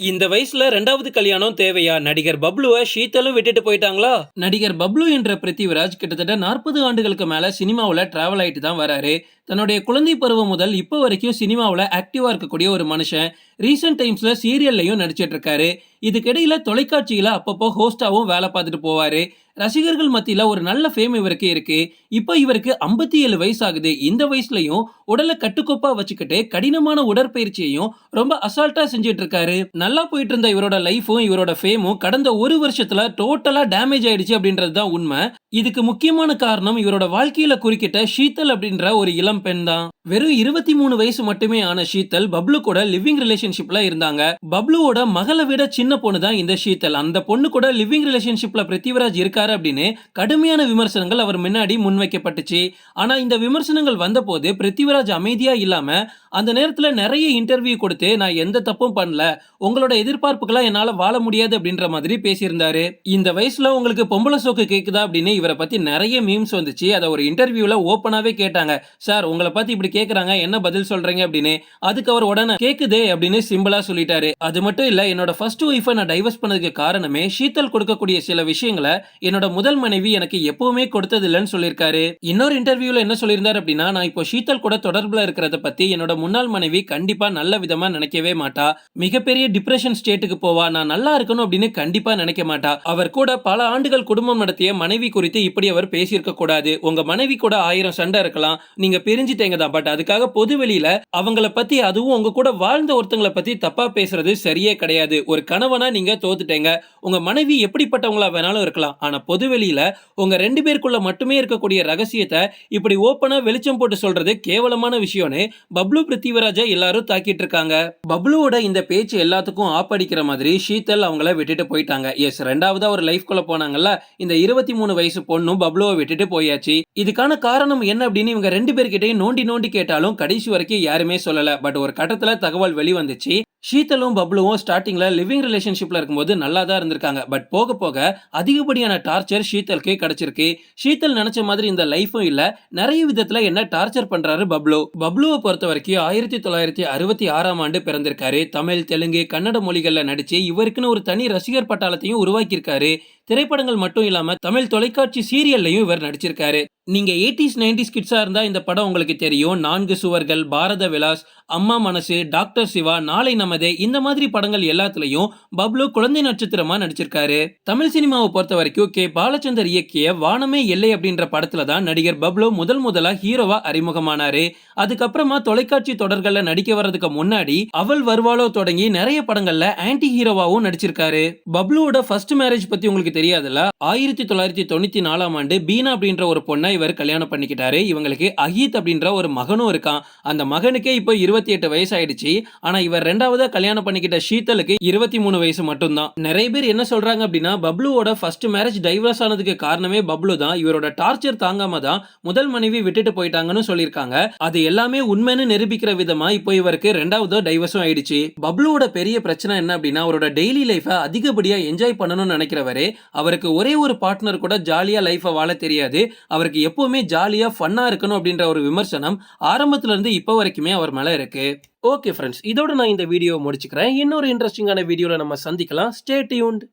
இந்த வயசுல ரெண்டாவது கல்யாணம் தேவையா? நடிகர் பப்ளுவை ஷீத்தலும் விட்டுட்டு போயிட்டாங்களா? நடிகர் பப்ளு என்ற பிருத்திவிராஜ் கிட்டத்தட்ட நாற்பது ஆண்டுகளுக்கு மேல சினிமாவில் டிராவல் ஆயிட்டு தான் வராரு. தன்னுடைய குழந்தை பருவம் முதல் இப்போ வரைக்கும் சினிமாவில் ஆக்டிவா இருக்கக்கூடிய ஒரு மனுஷன். ரீசெண்ட் டைம்ஸ்ல சீரியல்லையும் நடிச்சிட்டு இருக்காரு. இதுக்கிடையில தொலைக்காட்சியில அப்பப்போ ஹோஸ்டாவும் வேலை பார்த்துட்டு போவாரு. ரசிகர்கள் மத்தியில ஒரு நல்ல ஃபேம் இவருக்கு இருக்கு. இப்போ இவருக்கு ஐம்பத்தி ஏழு வயசு ஆகுது இந்த வயசுலயும் உடலை கட்டுக்கோப்பா வச்சுக்கிட்டு கடினமான உடற்பயிற்சியையும் ரொம்ப அசால்ட்டா செஞ்சுட்டு இருக்காரு நல்லா போயிட்டு இருந்த இவரோட லைஃபும் இவரோட ஃபேமும் கடந்த ஒரு வருஷத்துல டோட்டலா டேமேஜ் ஆயிடுச்சு அப்படின்றது தான் உண்மை. இதுக்கு முக்கியமான காரணம் இவரோட வாழ்க்கையில குறுக்கிட்ட ஷீத்தல் அப்படின்ற ஒரு இளம் பெண் தான். வெறும் இருபத்தி மூணு வயசு மட்டுமே ஆன ஷீத்தல் பப்ளு கூட லிவிங் ரிலேஷன்ஷிப்ல இருந்தாங்க. பப்ளுவோட மகளை விட சின்ன பொண்ணு தான் இந்த ஷீத்தல். அந்த பொண்ணு கூட லிவிங் ரிலேஷன்ஷிப்ல பிருத்திவிராஜ் இருக்காரு அப்படின்னு கடுமையான விமர்சனங்கள் அவர் முன்னாடி முன்வைக்கப்பட்டுச்சு. ஆனால் இந்த விமர்சனங்கள் வந்தபோது பிருத்திவிராஜ் அமைதியாக இல்லாமல் அந்த நேரத்தில் நிறைய இன்டர்வியூ கொடுத்து நான் எந்த தப்பும் பண்ணல. உங்களோட எதிர்பார்ப்புகளை என்னால் வாழ முடியாது அப்படின்ற மாதிரி பேசியிருந்தாரு. இந்த வயசில் உங்களுக்கு பொம்பளை சோக்கு கேட்குதா அப்படின்னு இவரை பற்றி நிறைய மீம்ஸ் வந்துச்சு. அதை ஒரு இன்டர்வியூவில் ஓப்பனாகவே கேட்டாங்க. சார் உங்களை பற்றி இப்படி கேட்குறாங்க என்ன பதில் சொல்கிறீங்க அப்படின்னு. அதுக்கு அவர் உடனே கேட்குதே அப்படின்னு சிம்பிளாக சொல்லிட்டாரு. அது மட்டும் இல்லை என்னோட ஃபர்ஸ்ட் ஒய்ஃபை நான் டைவர்ஸ் பண்ணதுக்கு காரணமே சீத்தல் கொடுக்கக்கூடிய சில விஷயங்களை என்னோட என்னோட முதல் மனைவி எனக்கு எப்பவுமே கொடுத்தது இல்லைன்னு சொல்லியிருக்காரு. இன்னொரு இன்டர்வியூல என்ன சொல்லியிருந்தார் அப்படின்னா நான் இப்போ ஷீத்தல் கூட தொடர்புல இருக்கிறத பத்தி என்னோட முன்னாள் மனைவி கண்டிப்பா நல்ல விதமா நினைக்கவே மாட்டா. மிகப்பெரிய டிப்ரெஷன் ஸ்டேட்டுக்கு போவா. நான் நல்லா இருக்கணும் அப்படின்னு கண்டிப்பா நினைக்க மாட்டா. அவர் கூட பல ஆண்டுகள் குடும்பம் நடத்திய மனைவி குறித்து இப்படி அவர் பேசியிருக்க கூடாது. உங்க மனைவி கூட ஆயிரம் சண்டை இருக்கலாம். நீங்க பிரிஞ்சுட்டீங்க தான். பட் அதுக்காக பொது வெளியில அவங்கள பத்தி அதுவும் உங்க கூட வாழ்ந்த ஒருத்தங்களை பத்தி தப்பா பேசுறது சரியே கிடையாது. ஒரு கணவனா நீங்க தோத்துட்டீங்க. உங்க மனைவி எப்படிப்பட்டவங்களா வேணாலும் இருக்கலாம். ஆனா பொதுவெளியில் உங்கள் உங்க ரெண்டு பேருக்குள்ள மட்டுமே இருக்கக்கூடிய ரகசியத்தை இப்படி ஓப்பனா வெளிச்சம் போட்டு சொல்றது கேவலமான விஷயம்னு பப்ளு பிருத்திவிராஜா எல்லாரும் தாக்கிட்டு இருக்காங்க. பப்ளுவோட இந்த பேச்சு எல்லாத்துக்கும் ஆப்படிக்கிற மாதிரி ஷீதல் அவங்கள விட்டுட்டு போயிட்டாங்க. எஸ் ரெண்டாவதா ஒரு லைஃப்குள்ள போனாங்கல்ல இந்த இருபத்தி மூணு வயசு பொண்ணும் பப்ளுவை விட்டுட்டு போயாச்சு. இதுக்கான காரணம் என்ன அப்படின்னு இவங்க ரெண்டு பேர்கிட்டையும் நோண்டி நோண்டி கேட்டாலும் கடைசி வரைக்கும் யாருமே சொல்லல. பட் ஒரு கட்டத்துல தகவல் வெளிவந்துச்சு. ஷீத்தலும் பப்ளுவும் ஸ்டார்டிங்ல லிவிங் ரிலேஷன்ஷிப்ல இருக்கும்போது நல்லா தான் இருந்திருக்காங்க. பட் போக போக அதிகப்படியான டார்ச்சர் ஷீத்தலுக்கு கிடைச்சிருக்கு. ஷீத்தல் நினைச்ச மாதிரி இந்த லைஃபும் இல்ல. நிறைய விதத்துல என்ன டார்ச்சர் பண்றாரு பப்ளு. பப்ளுவை பொறுத்த வரைக்கும் ஆயிரத்தி தொள்ளாயிரத்தி அறுபத்தி ஆறாம் ஆண்டு பிறந்திருக்காரு. தமிழ் தெலுங்கு கன்னட மொழிகள்ல நடிச்சு இவருக்குன்னு ஒரு தனி ரசிகர் பட்டாளத்தையும் உருவாக்கியிருக்காரு. திரைப்படங்கள் மட்டும் இல்லாம தமிழ் தொலைக்காட்சி சீரியல்லையும் இவர் நடிச்சிருக்காரு. நீங்கள் எயிட்டிஸ் நைன்டிஸ் கிட்ஸாக இருந்தால் இந்த படம் உங்களுக்கு தெரியும். நான்கு சுவர்கள் பாரத விலாஸ் அம்மா மனசு டாக்டர் சிவா நாளை நமதே. இந்த மாதிரி படங்கள் எல்லாத்துலேயும் பப்ளு குழந்தை நட்சத்திரமாக நடிச்சிருக்காரு. தமிழ் சினிமாவை பொறுத்த வரைக்கும் கே. பாலச்சந்தர் இயக்கிய வானமே எல்லை அப்படின்ற படத்தில் தான் நடிகர் பப்ளு முதல் முதலாக ஹீரோவாக அறிமுகமானாரு. அதுக்கப்புறமா தொலைக்காட்சி தொடர்கள்ல நடிக்க வர்றதுக்கு முன்னாடி அவள் வருவாளோ தொடங்கி நிறைய படங்கள்ல ஆன்டி ஹீரோவாவும் நடிச்சிருக்காரு. பப்ளுவோட ஃபர்ஸ்ட் மேரேஜ் பத்தி உங்களுக்கு தெரியாதுல்ல? ஆயிரத்தி தொள்ளாயிரத்தி தொண்ணூத்தி நாலாம் ஆண்டு பீனா அப்படின்ற ஒரு பொண்ணை இவர் கல்யாணம் பண்ணிக்கிட்டாரு. இவங்களுக்கு அஹீத் அப்படின்ற ஒரு மகனும் இருக்கான். அந்த மகனுக்கே இப்போ இருபத்தி எட்டு வயசு ஆயிடுச்சு ஆனா இவர் ரெண்டாவதா கல்யாணம் பண்ணிக்கிட்ட ஷீத்தலுக்கு இருபத்தி மூணு வயசு மட்டும்தான். நிறைய பேர் என்ன சொல்றாங்க அப்படின்னா பப்ளுவோட ஃபர்ஸ்ட் மேரேஜ் டைவர்ஸ் ஆனதுக்கு காரணமே பப்ளு தான் இவரோட டார்ச்சர் தாங்காம தான் முதல் மனைவி விட்டுட்டு போயிட்டாங்கன்னு சொல்லியிருக்காங்க. அது எல்லாமே உண்மைன்னு நிரூபிக்கிற விதமா இப்போ இவருக்கு ரெண்டாவது டைவர்ஸும் ஆயிடுச்சு. பப்ளுவோட பெரிய பிரச்சனை என்ன அப்படின்னா அவரோட டெய்லி லைஃபை அதிகப்படியா என்ஜாய் பண்ணணும்னு நினைக்கிறவரு அவருக்கு ஒரே ஒரு பார்ட்னர் கூட ஜாலியா லைஃபை வாழ தெரியாது. அவருக்கு எப்பவுமே ஜாலியா ஃபன்னா இருக்கணும் அப்படின்ற ஒரு விமர்சனம் ஆரம்பத்துல இருந்து இப்போ வரைக்குமே அவர் மேல இருக்கு. ஓகே ஃப்ரெண்ட்ஸ் இதோட நான் இந்த வீடியோ முடிச்சுக்கிறேன். இன்னொரு இன்ட்ரெஸ்டிங்கான வீடியோவில் நம்ம சந்திக்கலாம். Stay tuned